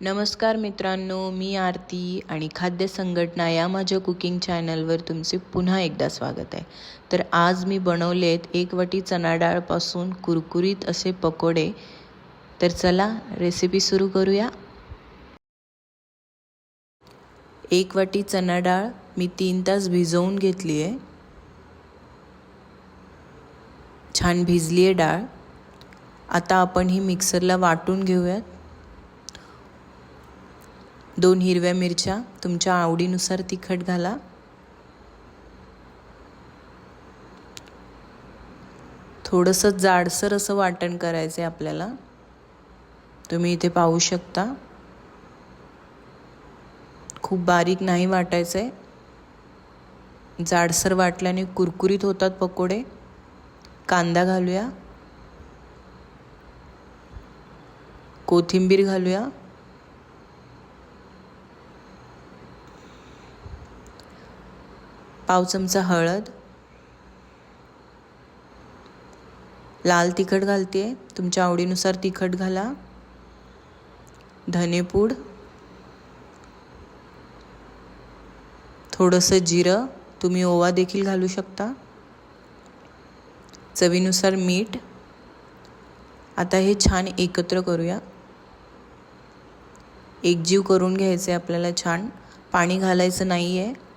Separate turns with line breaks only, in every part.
नमस्कार मित्रांनो मी आरती आणि खाद्य संघटना या माझ्या कुकिंग चॅनलवर तुमचे पुन्हा एकदा स्वागत आहे. तर आज मी बनवलेत एक वटी चणा डाळपासून कुरकुरीत असे पकोडे. तर चला रेसिपी सुरू करूया. एक वाटी चणा डाळ मी तीन तास भिजवून घेतली आहे. छान भिजली आहे डाळ. आता आपण ही मिक्सरला वाटून घेऊयात. दोन हिरव्या मिरच्या तुमच्या आवडीनुसार तिखट घाला. थोडंसं जाडसर असं वाटण करायचं आहे आपल्याला. तुम्ही इथे पाहू शकता. खूप बारीक नाही वाटायचं आहे जाडसर वाटल्याने कुरकुरीत होतात पकोडे. कांदा घालूया. कोथिंबीर घालूया. पाव चमचा हळद. लाल तिखट घालते. तुमच्या आवडीनुसार तिखट घाला. धनेपूड थोडंसं जिरं. तुम्ही ओवा देखील घालू शकता. चवीनुसार मीठ. आता हे छान एकत्र करूया. एकजीव करून घ्यायचं आहे आपल्याला छान. पाणी घालायचं नाही आहे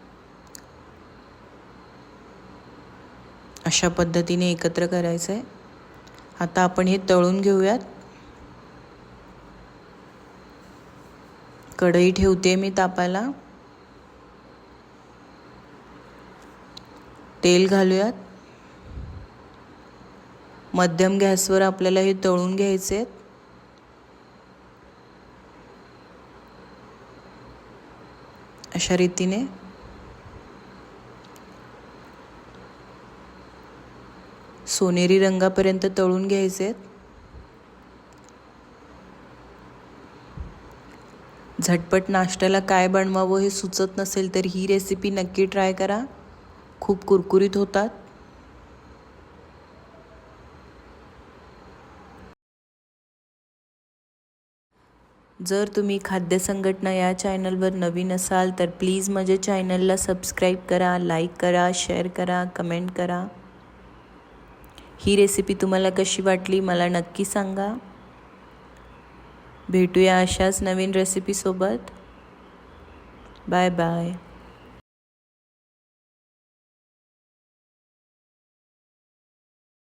अशा पद्धतीने एकत्र करायचं आहे आता आपण हे तळून घेऊयात. कढई ठेवते मी तापायला तेल घालूयात. मध्यम गॅसवर आपल्याला हे तळून घ्यायचे आहेत. अशा रीतीने. सोनेरी रंगापर्यंत तळून घ्यायचे आहेत. झटपट नाश्त्याला काय बनवावं हे सुचत नसेल तर ही रेसिपी नक्की ट्राय करा. खूप कुरकुरीत होतात. जर तुम्ही खाद्य संघटना या चॅनलवर नवीन असाल तर प्लीज माझ्या चॅनलला सबस्क्राईब करा लाईक करा शेअर करा कमेंट करा. ही रेसिपी तुम्हाला कशी वाटली मला नक्की सांगा. भेटूया अशाच नवीन रेसिपीसोबत बाय बाय